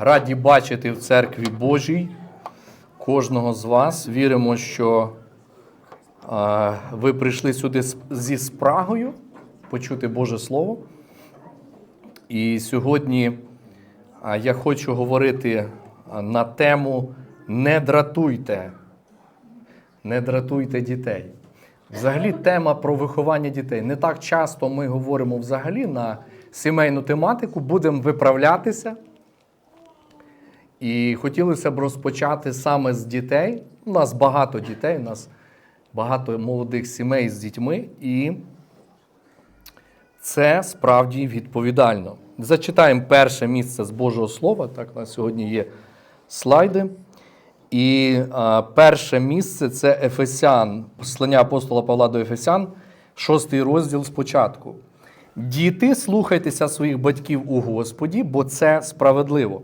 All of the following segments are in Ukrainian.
Раді бачити в церкві Божій кожного з вас. Віримо, що ви прийшли сюди зі спрагою почути Боже Слово. І сьогодні я хочу говорити на тему Не дратуйте. Не дратуйте дітей. Взагалі, тема про виховання дітей. Не так часто ми говоримо взагалі на сімейну тематику, будемо виправлятися. І хотілося б розпочати саме з дітей. У нас багато дітей, у нас багато молодих сімей з дітьми, і це справді відповідально. Зачитаємо перше місце з Божого Слова. Так, у нас сьогодні є слайди. І а, перше місце це Ефесян, послання апостола Павла до Ефесян, шостий розділ спочатку. Діти, слухайтеся своїх батьків у Господі, бо це справедливо.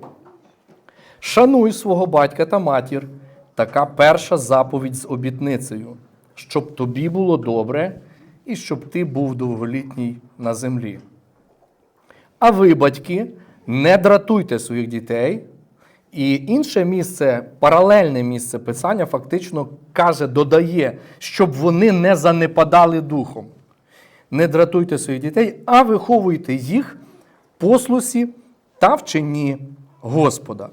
Шануй свого батька та матір, така перша заповідь з обітницею, щоб тобі було добре і щоб ти був довголітній на землі. А ви, батьки, не дратуйте своїх дітей. І інше місце, паралельне місце писання, фактично каже, додає, щоб вони не занепадали духом. Не дратуйте своїх дітей, а виховуйте їх послусі та вченні Господа.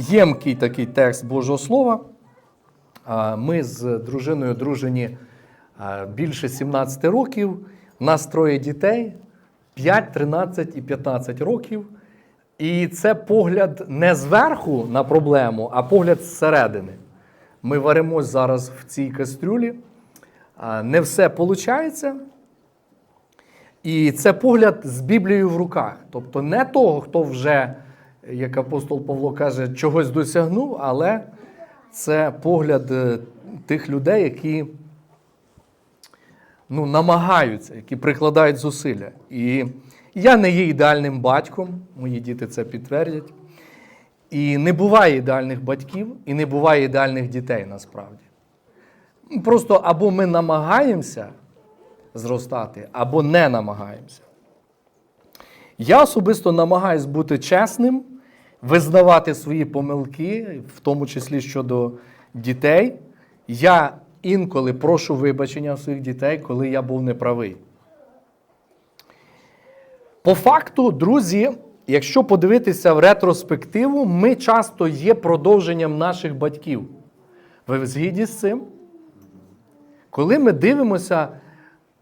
Ємкий такий текст Божого Слова. Ми з дружиною дружені більше 17 років. У нас троє дітей 5, 13 і 15 років. І це погляд не зверху на проблему, а погляд зсередини. Ми варимось зараз в цій кастрюлі. Не все виходить. І це погляд з Біблією в руках. Тобто не того, хто вже, як апостол Павло каже, чогось досягнув, але це погляд е, тих людей, які ну, намагаються, які прикладають зусилля. І я не є ідеальним батьком, мої діти це підтвердять. І не буває ідеальних батьків, і не буває ідеальних дітей насправді. Просто або ми намагаємося зростати, або не намагаємося. Я особисто намагаюсь бути чесним, визнавати свої помилки, в тому числі щодо дітей. Я інколи прошу вибачення своїх дітей, коли я був неправий. По факту, друзі, якщо подивитися в ретроспективу, ми часто є продовженням наших батьків. Ви згідні з цим? Коли ми дивимося,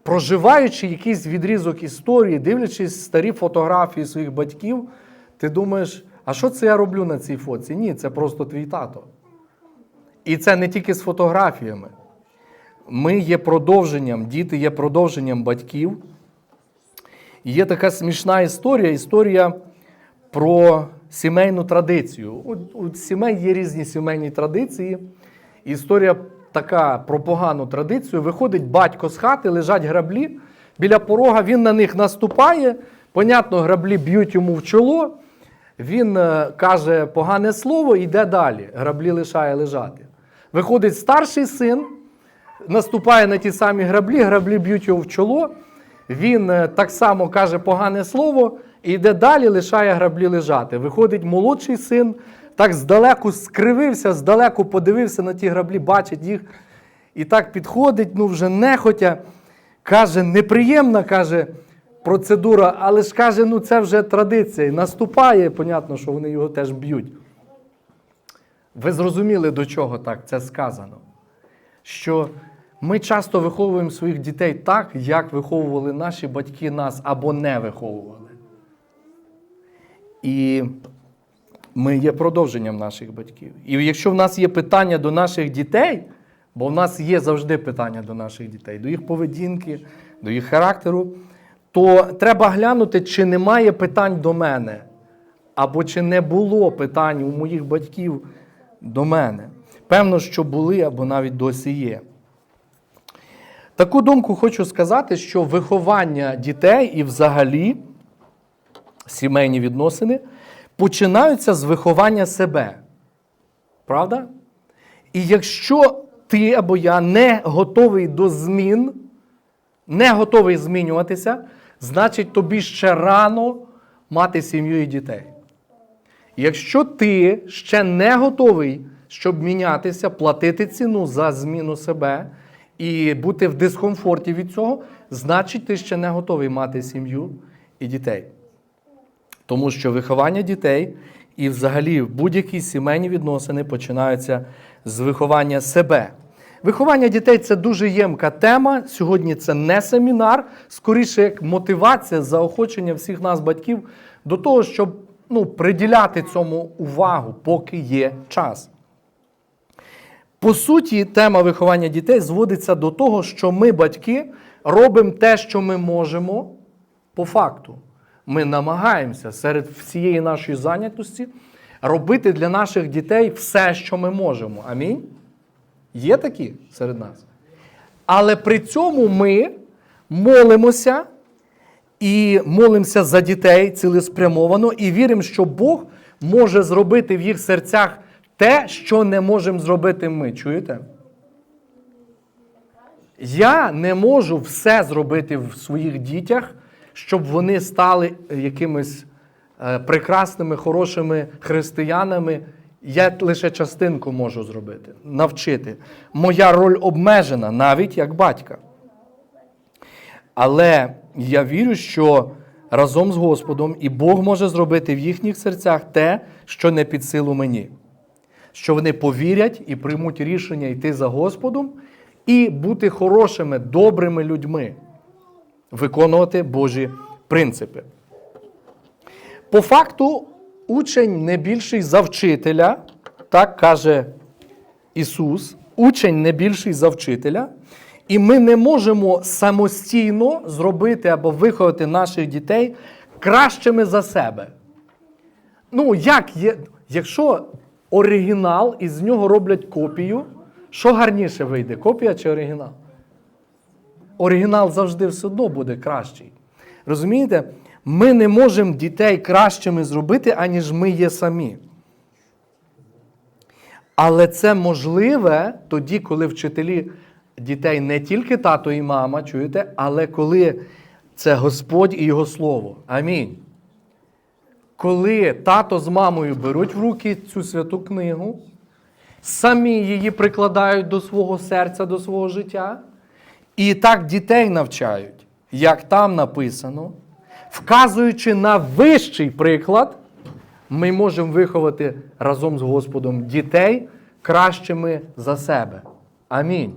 проживаючи якийсь відрізок історії, дивлячись старі фотографії своїх батьків, ти думаєш, а що це я роблю на цій фотці? Ні, це просто твій тато. І це не тільки з фотографіями. Ми є продовженням, діти є продовженням батьків. І Є така смішна історія історія про сімейну традицію. У, у сімей є різні сімейні традиції. Історія така про погану традицію. Виходить батько з хати, лежать граблі біля порога, він на них наступає. Понятно, граблі б'ють йому в чоло. Він е, каже погане слово йде далі. Граблі лишає лежати. Виходить старший син, наступає на ті самі граблі, граблі б'ють його в чоло. Він е, так само каже погане слово і йде далі, лишає граблі лежати. Виходить молодший син, так здалеку скривився, здалеку подивився на ті граблі, бачить їх. І так підходить, ну вже нехотя, каже, неприємна каже, процедура, але ж каже, ну це вже традиція. Наступає, понятно, що вони його теж б'ють. Ви зрозуміли, до чого так це сказано? Що ми часто виховуємо своїх дітей так, як виховували наші батьки нас або не виховували. І ми є продовженням наших батьків. І якщо в нас є питання до наших дітей, бо в нас є завжди питання до наших дітей, до їх поведінки, до їх характеру, то треба глянути, чи немає питань до мене, або чи не було питань у моїх батьків до мене. Певно, що були або навіть досі є. Таку думку хочу сказати, що виховання дітей і взагалі сімейні відносини починаються з виховання себе. Правда? І якщо ти або я не готовий до змін, не готовий змінюватися, значить тобі ще рано мати сім'ю і дітей. Якщо ти ще не готовий, щоб мінятися, платити ціну за зміну себе і бути в дискомфорті від цього, значить ти ще не готовий мати сім'ю і дітей. Тому що виховання дітей і взагалі будь-які сімейні відносини починаються з виховання себе. Виховання дітей це дуже ємка тема. Сьогодні це не семінар, скоріше як мотивація, заохочення всіх нас, батьків, до того, щоб ну, приділяти цьому увагу, поки є час. По суті, тема виховання дітей зводиться до того, що ми, батьки, робимо те, що ми можемо по факту. Ми намагаємося серед всієї нашої зайнятості робити для наших дітей все, що ми можемо. Амінь. Є такі серед нас. Але при цьому ми молимося і молимося за дітей цілеспрямовано, і віримо, що Бог може зробити в їх серцях те, що не можемо зробити ми. Чуєте? Я не можу все зробити в своїх дітях, щоб вони стали якимись е, прекрасними, хорошими християнами. Я лише частинку можу зробити, навчити. Моя роль обмежена, навіть як батька. Але я вірю, що разом з Господом і Бог може зробити в їхніх серцях те, що не під силу мені. Що вони повірять і приймуть рішення йти за Господом і бути хорошими, добрими людьми, виконувати Божі принципи. По факту, учень не більший за вчителя, так каже Ісус, учень не більший за вчителя, і ми не можемо самостійно зробити або виховати наших дітей кращими за себе. Ну, як є, якщо оригінал і з нього роблять копію, що гарніше вийде? Копія чи оригінал? Оригінал завжди все одно буде кращий. Розумієте? Ми не можемо дітей кращими зробити, аніж ми є самі. Але це можливе тоді, коли вчителі дітей не тільки тато і мама, чуєте, але коли це Господь і Його Слово. Амінь. Коли тато з мамою беруть в руки цю святу книгу, самі її прикладають до свого серця, до свого життя, і так дітей навчають, як там написано, вказуючи на вищий приклад, ми можемо виховати разом з Господом дітей кращими за себе. Амінь.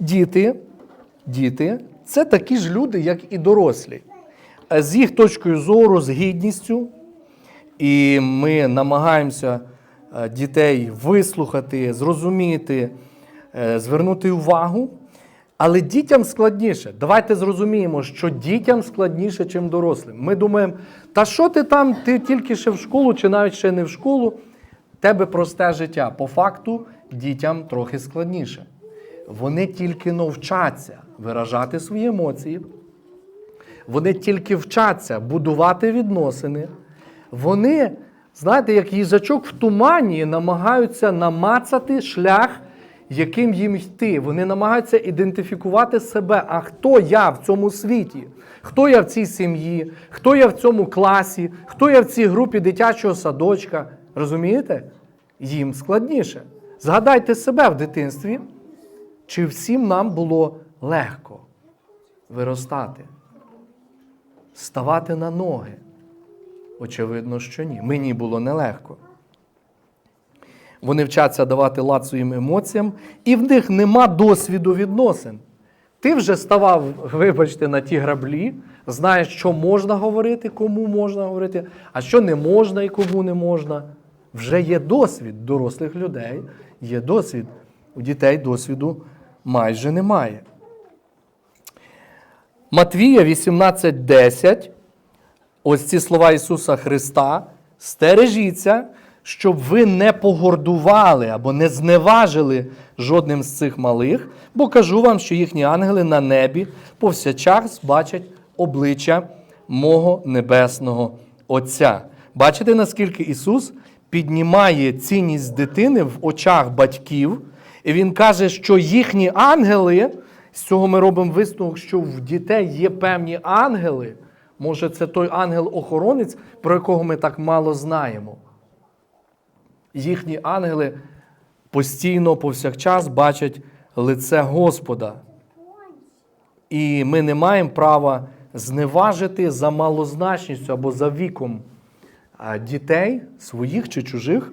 Діти, діти це такі ж люди, як і дорослі. З їх точкою зору, з гідністю, і ми намагаємося е, дітей вислухати, зрозуміти, е, звернути увагу. Але дітям складніше. Давайте зрозуміємо, що дітям складніше, ніж дорослим. Ми думаємо, та що ти там, ти тільки ще в школу, чи навіть ще не в школу, тебе просте життя. По факту дітям трохи складніше. Вони тільки навчаться виражати свої емоції. Вони тільки вчаться будувати відносини. Вони, знаєте, як їжачок в тумані, намагаються намацати шлях, яким їм йти. Вони намагаються ідентифікувати себе. А хто я в цьому світі? Хто я в цій сім'ї? Хто я в цьому класі? Хто я в цій групі дитячого садочка? Розумієте? Їм складніше. Згадайте себе в дитинстві, чи всім нам було легко виростати ставати на ноги? Очевидно, що ні. Мені було нелегко. Вони вчаться давати лад своїм емоціям, і в них нема досвіду відносин. Ти вже ставав, вибачте, на ті граблі, знаєш, що можна говорити, кому можна говорити, а що не можна і кому не можна. Вже є досвід дорослих людей, є досвід. У дітей досвіду майже немає. Матвія 18:10, ось ці слова Ісуса Христа, стережіться, щоб ви не погордували або не зневажили жодним з цих малих, бо кажу вам, що їхні ангели на небі повсякчас бачать обличчя мого небесного Отця. Бачите, наскільки Ісус піднімає цінність дитини в очах батьків, і Він каже, що їхні ангели. З цього ми робимо висновок, що в дітей є певні ангели, Може, це той ангел-охоронець, про якого ми так мало знаємо. Їхні ангели постійно, повсякчас бачать лице Господа. І ми не маємо права зневажити за малозначністю або за віком дітей, своїх чи чужих.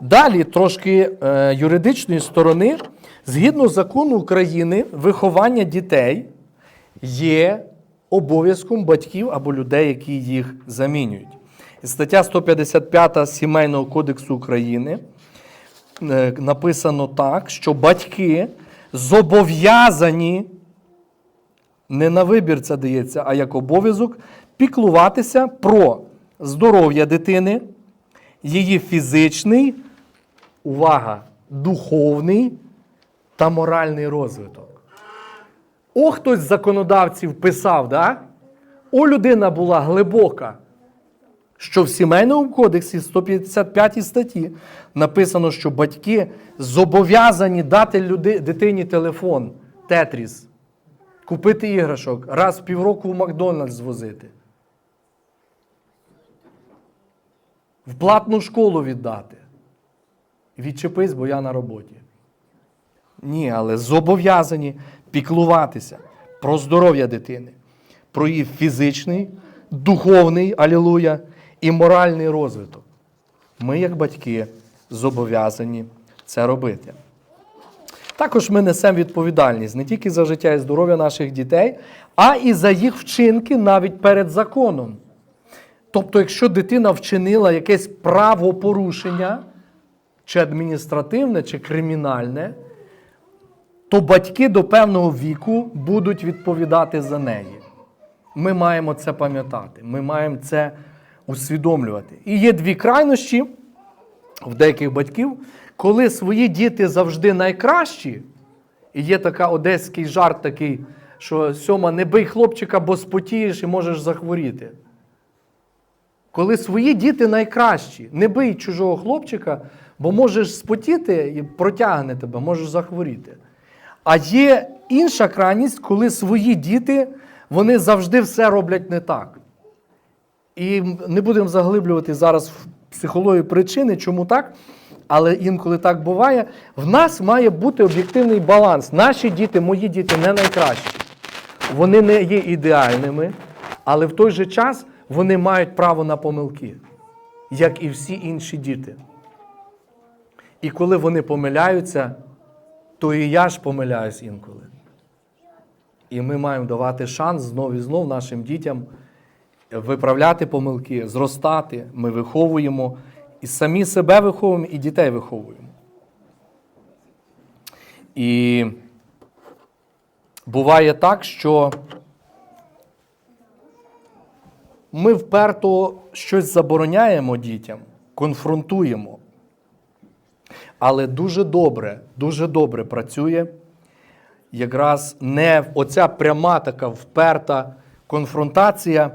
Далі трошки е, юридичної сторони, згідно закону України, виховання дітей є обов'язком батьків або людей, які їх замінюють. Стаття 155 Сімейного кодексу України е, написано так, що батьки зобов'язані, не на вибір це дається, а як обов'язок, піклуватися про здоров'я дитини, її фізичний, увага, духовний та моральний розвиток. О, хтось з законодавців писав, да? О, людина була глибока, що в Сімейному кодексі 155 статті написано, що батьки зобов'язані дати люди, дитині телефон Тетріс, купити іграшок, раз в півроку в Макдональдс звозити. В платну школу віддати. Відчепись, бо я на роботі. Ні, але зобов'язані піклуватися про здоров'я дитини, про її фізичний, духовний алілуя, і моральний розвиток. Ми, як батьки, зобов'язані це робити. Також ми несемо відповідальність не тільки за життя і здоров'я наших дітей, а і за їх вчинки навіть перед законом. Тобто, якщо дитина вчинила якесь правопорушення, чи адміністративне, чи кримінальне, то батьки до певного віку будуть відповідати за неї. Ми маємо це пам'ятати, ми маємо це усвідомлювати. І є дві крайнощі в деяких батьків, коли свої діти завжди найкращі, і є така одеський жарт такий, що Сьома, не бий хлопчика, бо спотієш і можеш захворіти. Коли свої діти найкращі, не бий чужого хлопчика, бо можеш спотіти і протягне тебе, можеш захворіти. А є інша крайність, коли свої діти вони завжди все роблять не так. І не будемо заглиблювати зараз в психологію причини, чому так, але інколи так буває. В нас має бути об'єктивний баланс. Наші діти, мої діти не найкращі. Вони не є ідеальними, але в той же час вони мають право на помилки, як і всі інші діти. І коли вони помиляються, то і я ж помиляюсь інколи. І ми маємо давати шанс знов і знов нашим дітям виправляти помилки, зростати. Ми виховуємо і самі себе виховуємо, і дітей виховуємо. І буває так, що ми вперто щось забороняємо дітям, конфронтуємо. Але дуже добре, дуже добре працює якраз не оця пряма така вперта конфронтація.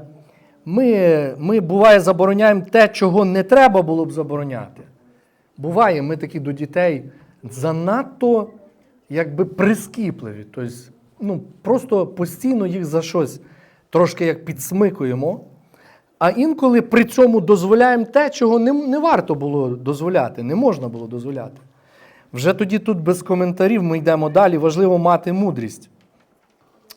Ми, ми буває, забороняємо те, чого не треба було б забороняти. Буває, ми такі до дітей занадто якби прискіпливі. Тобто, ну, просто постійно їх за щось трошки як підсмикуємо. А інколи при цьому дозволяємо те, чого не, не варто було дозволяти, не можна було дозволяти. Вже тоді тут без коментарів ми йдемо далі. Важливо мати мудрість,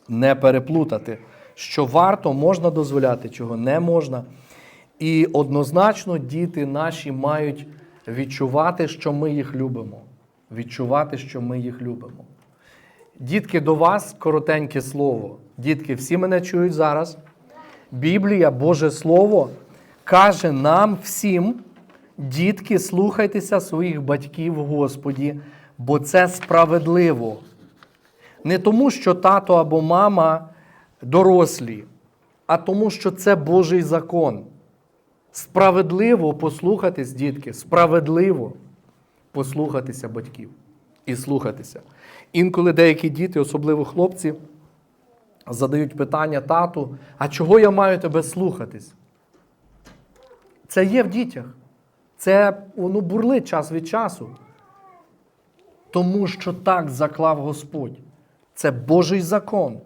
не переплутати, що варто, можна дозволяти, чого не можна. І однозначно діти наші мають відчувати, що ми їх любимо. Відчувати, що ми їх любимо. Дітки, до вас коротеньке слово. Дітки, всі мене чують зараз. Біблія, Боже Слово, каже нам всім, дітки, слухайтеся своїх батьків, Господі, бо це справедливо. Не тому, що тато або мама дорослі, а тому, що це Божий закон. Справедливо послухатись, дітки, справедливо послухатися батьків і слухатися. Інколи деякі діти, особливо хлопці, задають питання тату, а чого я маю тебе слухатись? Це є в дітях. Це воно бурлить час від часу. Тому що так заклав Господь. Це Божий закон.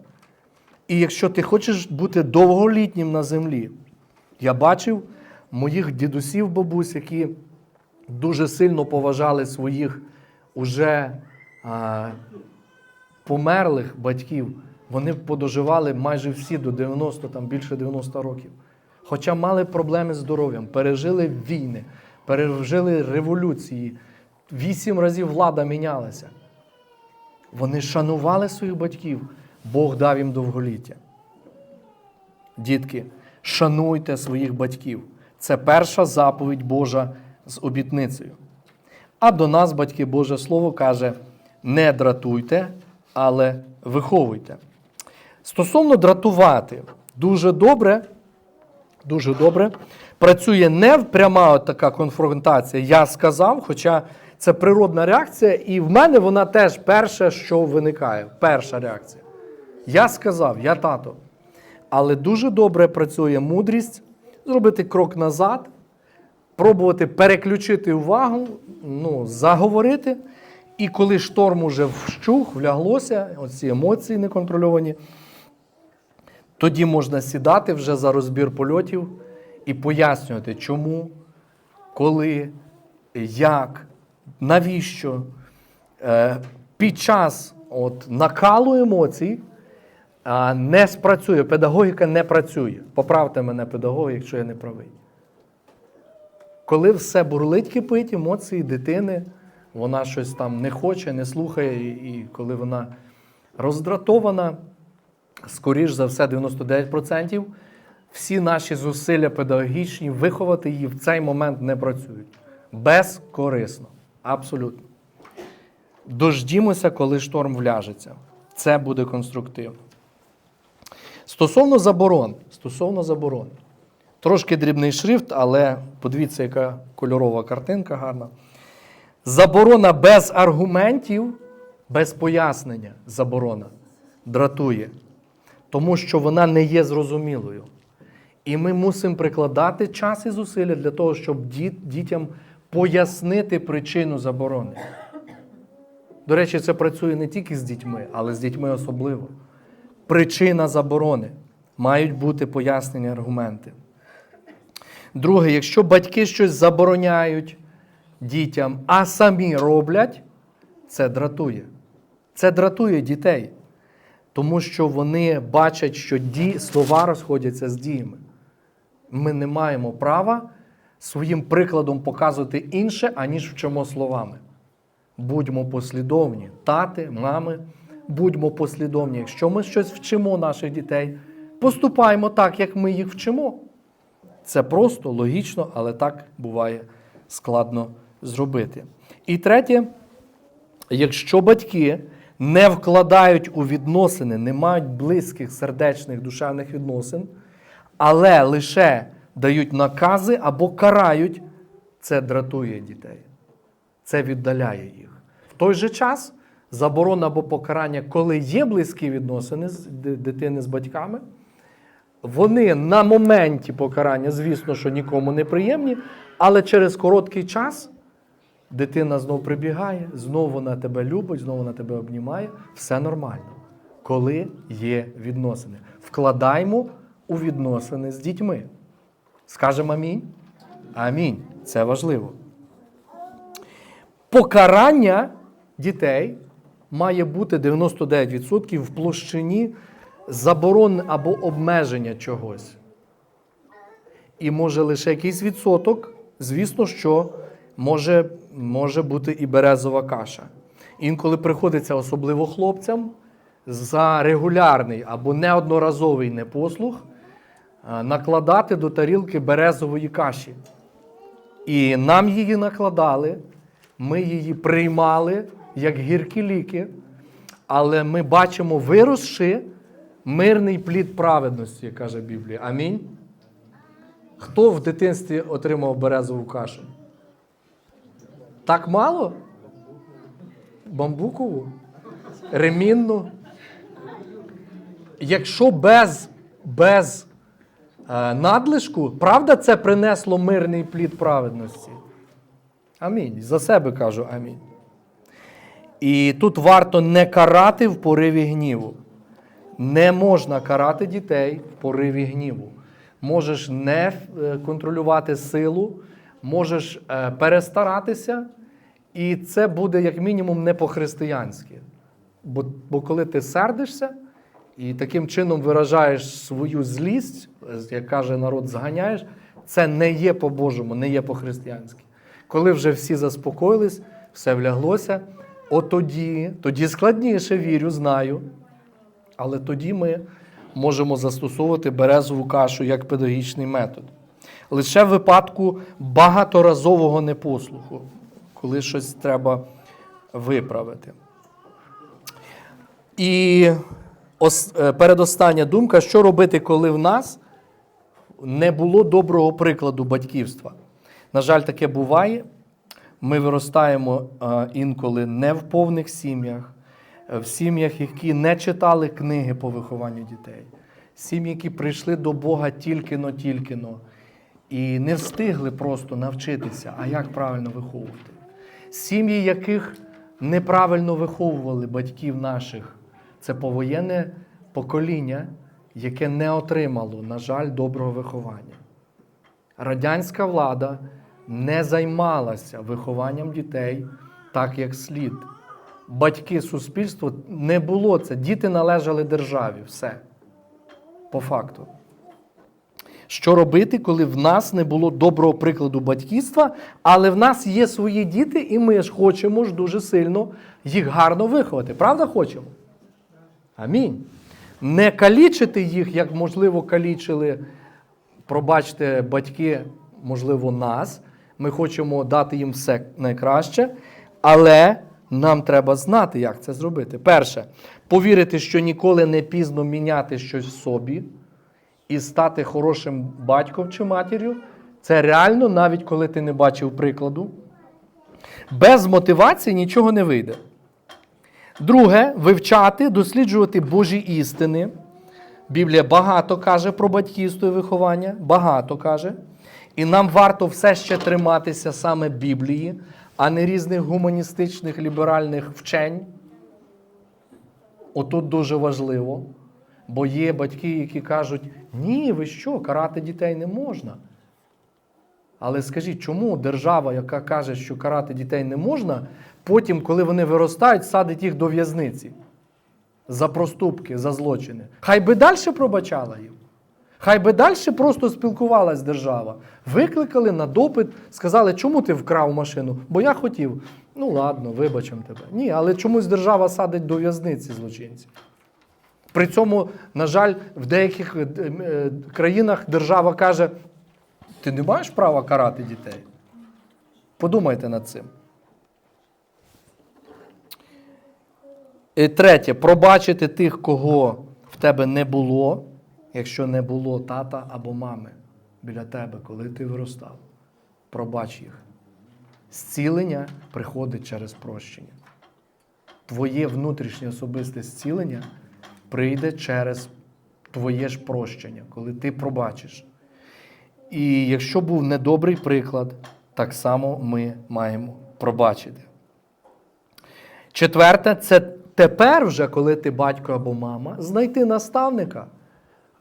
І якщо ти хочеш бути довголітнім на землі, я бачив моїх дідусів, бабусь, які дуже сильно поважали своїх уже а, померлих батьків. Вони подоживали майже всі до 90, там більше 90 років. Хоча мали проблеми з здоров'ям, пережили війни, пережили революції, вісім разів влада мінялася. Вони шанували своїх батьків, Бог дав їм довголіття. Дітки, шануйте своїх батьків. Це перша заповідь Божа з обітницею. А до нас, батьки Боже Слово каже: не дратуйте, але виховуйте. Стосовно дратувати, дуже добре, дуже добре. Працює не пряма така конфронтація, я сказав, хоча це природна реакція, і в мене вона теж перше, що виникає. Перша реакція. Я сказав, я тато. Але дуже добре працює мудрість зробити крок назад, пробувати переключити увагу, ну, заговорити. І коли шторм уже вщух, вляглося, оці емоції неконтрольовані, тоді можна сідати вже за розбір польотів і пояснювати, чому, коли, як, навіщо. Е, Під час от, накалу емоцій не спрацює, педагогіка не працює. Поправте мене, педагоги, якщо я не правий. Коли все бурлить, кипить, емоції дитини, вона щось там не хоче, не слухає, і коли вона роздратована, скоріш за все, 99%, всі наші зусилля педагогічні виховати її в цей момент не працюють. Безкорисно. Абсолютно. Дождімося, коли шторм вляжеться. Це буде конструктивно. Стосовно заборон, стосовно заборон. Трошки дрібний шрифт, але подивіться, яка кольорова картинка гарна. Заборона без аргументів, без пояснення. Заборона дратує, тому що вона не є зрозумілою. І ми мусимо прикладати час і зусилля для того, щоб діт, дітям пояснити причину заборони. До речі, це працює не тільки з дітьми, але з дітьми особливо. Причина заборони. Мають бути пояснені аргументи. Друге, якщо батьки щось забороняють дітям, а самі роблять, це дратує. Це дратує дітей, тому що вони бачать, що ді... слова розходяться з діями. Ми не маємо права своїм прикладом показувати інше, аніж вчимо словами. Будьмо послідовні, тати, мами, будьмо послідовні. Якщо ми щось вчимо наших дітей, поступаємо так, як ми їх вчимо. Це просто логічно, але так буває складно зробити. І третє, якщо батьки не вкладають у відносини, не мають близьких сердечних душевних відносин, але лише дають накази або карають, це дратує дітей. Це віддаляє їх. В той же час заборона або покарання, коли є близькі відносини з дитини з батьками, вони на моменті покарання, звісно, що нікому не приємні, але через короткий час дитина знов прибігає, знову вона тебе любить, знову вона тебе обнімає. Все нормально, коли є відносини. Вкладаймо у відносини з дітьми. Скажемо амінь? Амінь. Це важливо. Покарання дітей має бути 99% в площині заборон або обмеження чогось. І може лише якийсь відсоток, звісно, що може, може бути і березова каша. Інколи приходиться, особливо хлопцям, за регулярний або неодноразовий непослух е, накладати до тарілки березової каші. І нам її накладали, ми її приймали як гіркі ліки, але ми бачимо виросши мирний плід праведності, каже Біблія. Амінь. Хто в дитинстві отримав березову кашу? Так мало? Бамбукову? Ремінну? Якщо без, без е, надлишку, правда, це принесло мирний плід праведності? Амінь. За себе кажу амінь. І тут варто не карати в пориві гніву. Не можна карати дітей в пориві гніву. Можеш не е, контролювати силу, можеш е, перестаратися, і це буде як мінімум не по-християнськи. Бо, бо коли ти сердишся і таким чином виражаєш свою злість, як каже народ, зганяєш, це не є по-божому, не є по-християнськи. Коли вже всі заспокоїлись, все вляглося, от тоді, тоді складніше вірю, знаю. Але тоді ми можемо застосовувати березову кашу як педагогічний метод. Лише в випадку багаторазового непослуху, коли щось треба виправити. І ос- е, передостання думка, що робити, коли в нас не було доброго прикладу батьківства. На жаль, таке буває. Ми виростаємо е, інколи не в повних сім'ях, в сім'ях, які не читали книги по вихованню дітей, сім'ї, які прийшли до Бога тільки-но, тільки-но, і не встигли просто навчитися, а як правильно виховувати. Сім'ї, яких неправильно виховували батьків наших, це повоєнне покоління, яке не отримало, на жаль, доброго виховання. Радянська влада не займалася вихованням дітей так, як слід. Батьки, суспільство не було це. Діти належали державі. Все. По факту. Що робити, коли в нас не було доброго прикладу батьківства, але в нас є свої діти, і ми ж хочемо ж дуже сильно їх гарно виховати. Правда хочемо? Амінь. Не калічити їх, як, можливо, калічили, пробачте, батьки, можливо, нас. Ми хочемо дати їм все найкраще, але нам треба знати, як це зробити. Перше, повірити, що ніколи не пізно міняти щось в собі і стати хорошим батьком чи матір'ю. Це реально, навіть коли ти не бачив прикладу. Без мотивації нічого не вийде. Друге, вивчати, досліджувати Божі істини. Біблія багато каже про батьківство і виховання, багато каже. І нам варто все ще триматися саме Біблії, а не різних гуманістичних ліберальних вчень. Отут дуже важливо. Бо є батьки, які кажуть, ні, ви що, карати дітей не можна. Але скажіть, чому держава, яка каже, що карати дітей не можна, потім, коли вони виростають, садить їх до в'язниці за проступки, за злочини? Хай би далі пробачала їм. Хай би далі просто спілкувалась держава. Викликали на допит, сказали, чому ти вкрав машину? Бо я хотів. Ну ладно, вибачимо тебе. Ні, але чомусь держава садить до в'язниці злочинців. При цьому, на жаль, в деяких е, е, країнах держава каже: ти не маєш права карати дітей. Подумайте над цим. І третє, пробачити тих, кого в тебе не було, якщо не було тата або мами біля тебе, коли ти виростав. Пробач їх. Зцілення приходить через прощення. Твоє внутрішнє особисте зцілення прийде через твоє ж прощення, коли ти пробачиш. І якщо був недобрий приклад, так само ми маємо пробачити. Четверте, це тепер, вже, коли ти батько або мама, знайти наставника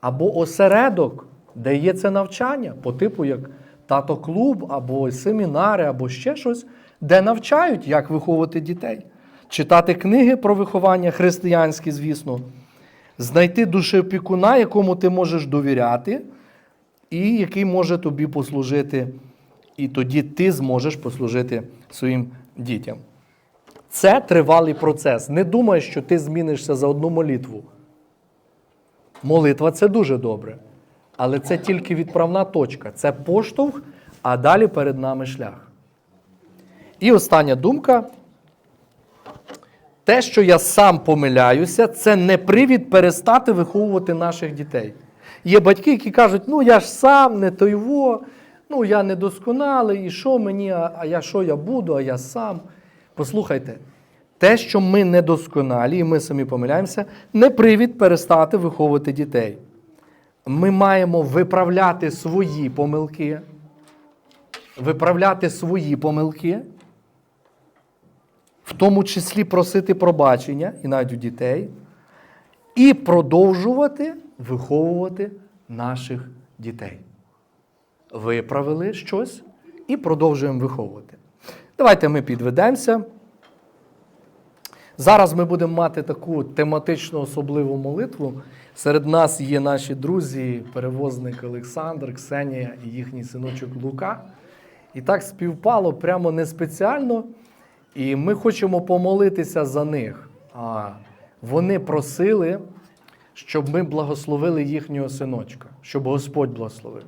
або осередок, де є це навчання, по типу як тато-клуб, або семінари, або ще щось, де навчають, як виховувати дітей. Читати книги про виховання християнські, звісно, знайти душеопікуна, якому ти можеш довіряти, і який може тобі послужити, і тоді ти зможеш послужити своїм дітям. Це тривалий процес. Не думай, що ти змінишся за одну молитву. Молитва це дуже добре. Але це тільки відправна точка, це поштовх, а далі перед нами шлях. І остання думка. Те, що я сам помиляюся, це не привід перестати виховувати наших дітей. Є батьки, які кажуть, ну я ж сам не тойво, ну я недосконалий, і що мені, а я що я буду, а я сам. Послухайте, те, що ми недосконалі, і ми самі помиляємося, не привід перестати виховувати дітей. Ми маємо виправляти свої помилки, виправляти свої помилки, в тому числі просити пробачення і навіть у дітей. і продовжувати виховувати наших дітей. Виправили щось і продовжуємо виховувати. Давайте ми підведемося. Зараз ми будемо мати таку тематичну особливу молитву. Серед нас є наші друзі, перевозник Олександр, Ксенія і їхній синочок Лука. І так співпало прямо не спеціально. І ми хочемо помолитися за них. А вони просили, щоб ми благословили їхнього синочка, щоб Господь благословив.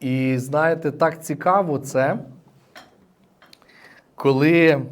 І знаєте, так цікаво це, коли